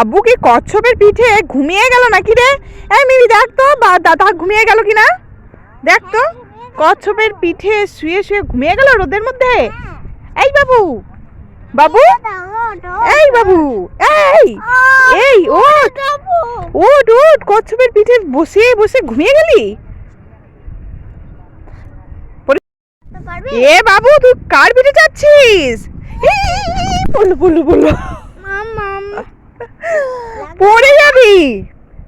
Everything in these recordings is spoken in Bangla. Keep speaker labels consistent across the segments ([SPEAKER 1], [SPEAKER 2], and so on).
[SPEAKER 1] আব্বু কি কচ্ছপের পিঠে ঘুমিয়ে গেল নাকি রে? এই মিমি, দেখ তো, বা দাদা ঘুমিয়ে গেল কি না দেখ তো, কচ্ছপের পিঠে শুয়ে শুয়ে ঘুমিয়ে গেল রোদের মধ্যে। এই বাবু বাবু, এই বাবু, এই এই, ওঠ ওঠ ওঠ, কচ্ছপের পিঠে বসে বসে ঘুমিয়ে গেলি? এ বাবু, তুই কার পিঠে যাচ্ছিস বলল বলল বলল। পড়ে যাবি?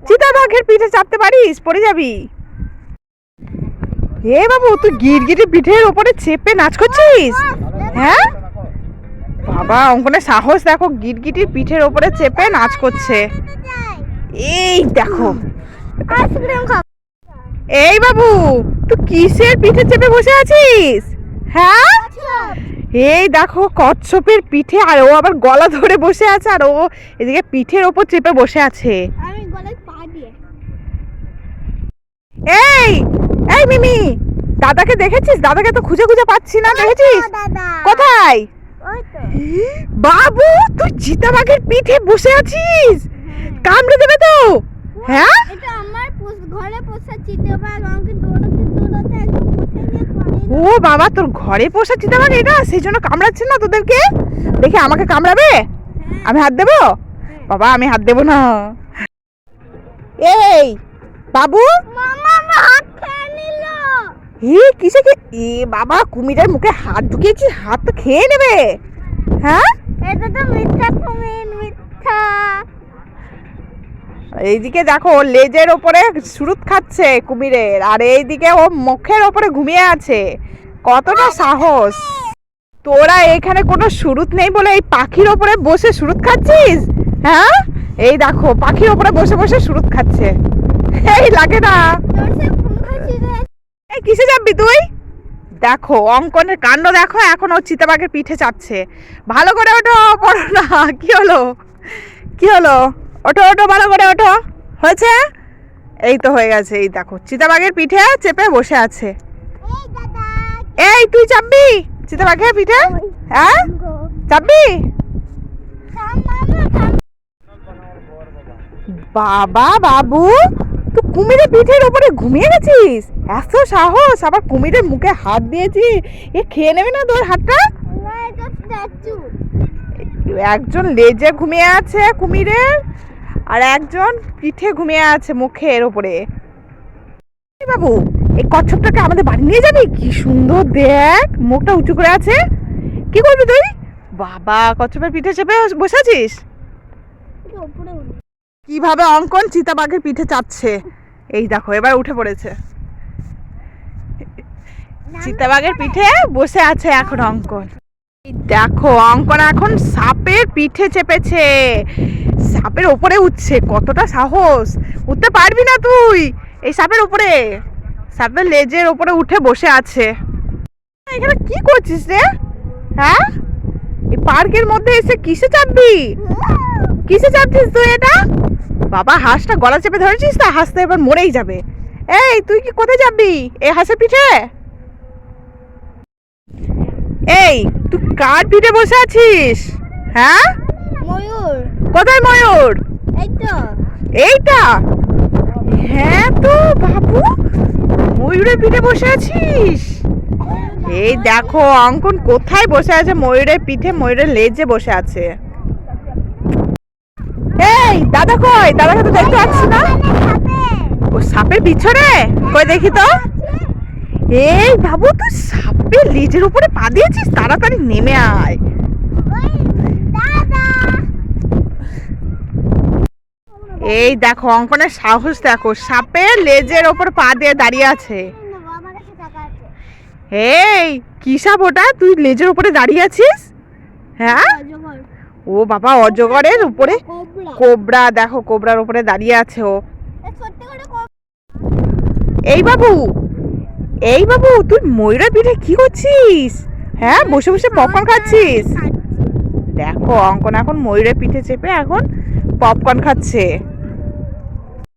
[SPEAKER 1] চিতা বাঘের পিঠে চাপতে পারিস? পড়ে যাবি? এ বাবু তুই গিরগিটি পিঠের ওপরে চেপে নাচ করছিস? হ্যাঁ? বাবা অঙ্কনে সাহস দেখো গিরগিটির পিঠের ওপরে চেপে নাচ করছে। এই দেখো। এই বাবু তুই কিসের পিঠে চেপে বসে আছিস? হ্যাঁ? এই দেখো কচ্ছপের পিঠে আর ও আবার গলা ধরে বসে আছে আর ও এদিকে পিঠের ওপর চেপে বসে আছে। এই এই মিমি দাদাকে দেখেছিস? দাদাকে তো খুঁজে খুঁজে পাচ্ছি না দেখেছিস?
[SPEAKER 2] দাদা।
[SPEAKER 1] কোথায়? বাবু তুই চিতাবাঘের পিঠে বসে আছিস? কামড়ে দেবে তো? হ্যাঁ?
[SPEAKER 2] এটা আমার ঘরে পোষা চিতাবাঘ আমাকে দৌড়াতে দৌড়াতে একদম কোথায় গিয়ে পড়ে
[SPEAKER 1] ও বাবা তোর ঘরে পোষা চিতাবাঘ এটা? সেই জন্য কামড়াচ্ছে না তোদেরকে? দেখে আমাকে কামড়াবে? আমি হাত দেবো? বাবা আমি হাত দেবো না। এই বাবু? হে কিসে কি এ বাবা কুমিরের মুখে হাত ঢুকিয়েছিস হাত তো খেয়ে নেবে। হ্যাঁ?
[SPEAKER 2] এটা তো মিথ্যা কুমির মিথ্যা।
[SPEAKER 1] এইদিকে দেখো, লেজের ওপরে সুরুত খাচ্ছে কুমিরের, আর এইদিকে ও মুখের ওপরে ঘুমিয়ে আছে। কতটা সাহস। তোরা এখানে কোনো সুরুত নেই বলে এই পাখির ওপরে বসে সুরুত খাচ্ছিস? হ্যাঁ? এই দেখো, পাখির ওপরে বসে বসে সুরুত খাচ্ছে। এই লাগে না। এই কিসে যাবি তুই? দেখো, অঙ্কনের কাণ্ড দেখো, এখন ও চিতাবাঘের পিঠে চাপছে। ভালো করে ওঠো, পড়ো না। কি হলো? কি হলো? ওঠো ওঠো ভালো করে ওঠো। হয়েছে? এই তো হয়ে গেছে এই দেখো চিতাবাঘের পিঠে চেপে বসে আছে।
[SPEAKER 2] এই
[SPEAKER 1] তুই চাপবি? চিতাবাঘের পিঠে? হ্যাঁ? চাপবি? বাবা বাবু তুই কুমিরের পিঠের ওপরে ঘুমিয়ে গেছিস? এত সাহস আবার কুমিরের মুখে হাত দিয়েছি। এ খেয়ে নেবে না তোর হাতটা? একজন লেজে ঘুমিয়ে আছে কুমিরের। আর একজন পিঠে ঘুমিয়ে আছে মুখের ওপরে। বাবু, এই কচ্ছপটাকে আমাদের বাড়ি নিয়ে যাবি? কি সুন্দর, দেখ, মুখটা উঁচু করে আছে। কি করবি তুই? বাবা, কচ্ছপের পিঠে চেপে বসে আছিস? কীভাবে অঙ্কন চিতাবাঘের পিঠে চাপছে? এই দেখো, এবার উঠে পড়েছে। চিতাবাঘের পিঠে বসে আছে এখন অঙ্কন। দেখো, অঙ্কন এখন সাপের পিঠে চেপেছে। সাপের উপরে উঠছে, কতটা সাহস। উঠতে পারবি না তুই। এই সাপের উপরে সাপের লেজের উপরে উঠে বসে আছে। এখানে কি করছিস রে? হ্যাঁ? এই পার্কের মধ্যে এসে কিসে চাপবি? কিসে চাপছিস তুই এটা? বাবা, হাঁসটা গলা চেপে ধরেছিস তা হাঁসটা এবার মরেই যাবে। এই, তুই কি কোথায় যাবি? এই হাঁসের পিঠে? এই, তুই কার পিঠে বসে আছিস? হ্যাঁ? কোথায় ময়ূর? এইটা? হ্যাঁ তো বাবু। ময়ূরের পিঠে বসে আছিস? এই দেখো অঙ্কন কোথায় বসে আছে? ময়ূরের পিঠে ময়ূরের লেজে বসে আছে। এই দাদা কই? দাদাকে তো দেখতে পাচ্ছি না? ও সাপের পিছনে? কই দেখি তো। এই বাবু তুই সাপের লেজের উপরে পা দিয়েছিস? তাড়াতাড়ি নেমে আয়
[SPEAKER 2] দাদা
[SPEAKER 1] এই দেখো, অঙ্কনের সাহস দেখো সাপের লেজের ওপর পা দিয়ে দাঁড়িয়ে আছে। এই, কি সাপ ওটা? তুই লেজের উপরে দাঁড়িয়ে আছিস? হ্যাঁ? ও বাবা, অজগরের উপরে?
[SPEAKER 2] কোবরা,
[SPEAKER 1] দেখো, কোবরার উপরে দাঁড়িয়ে আছে ও। এই বাবু এই বাবু তুই ময়ূরের পিঠে কি করছিস? হ্যাঁ বসে বসে পপকর্ন খাচ্ছিস? দেখো, অঙ্কন এখন ময়ূরের পিঠে চেপে এখন পপকর্ন খাচ্ছে।